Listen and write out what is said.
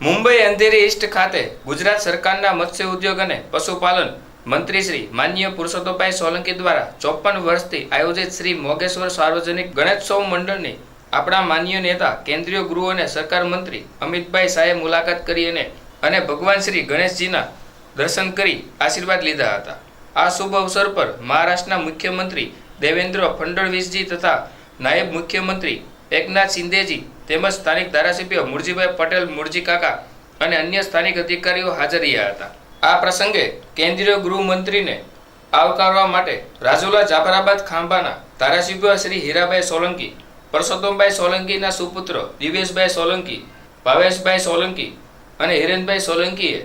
Mumbai Andheri East ખાતે ગુજરાત સરકારના મત્સ્ય ઉદ્યોગ અને પશુપાલન મંત્રી શ્રી માનનીય પુરુષોત્તમભાઈ સોલંકી દ્વારા ચોપન વર્ષથી આયોજિત શ્રી મોગેશ્વર સાર્વજનિક ગણેશોત્સવ મંડળની આપણા માન્ય નેતા, કેન્દ્રીય ગૃહ અને સરકાર મંત્રી અમિતભાઈ શાહે મુલાકાત કરી અને અને ભગવાન શ્રી ગણેશજીના દર્શન કરી આશીર્વાદ લીધા હતા. આ શુભ અવસર પર મહારાષ્ટ્રના મુખ્યમંત્રી દેવેન્દ્ર ફડણવીસજી તથા નાયબ મુખ્યમંત્રી એકનાથ શિંદેજી તેમજ સ્થાનિક ધારાસભ્ય મુરજીભાઈ પટેલ, મુરજી કાકા અને અન્ય સ્થાનિક અધિકારીઓ હાજર રહ્યા હતા. આ પ્રસંગે કેન્દ્રીય ગૃહમંત્રીને આવકારવા માટે રાજુલા જાફરાબાદ ખાંભાના ધારાસભ્ય શ્રી હીરાભાઈ સોલંકી, પરસોત્તમભાઈ સોલંકીના સુપુત્ર દિવેશભાઈ સોલંકી, ભાવેશભાઈ સોલંકી અને હિરેનભાઈ સોલંકીએ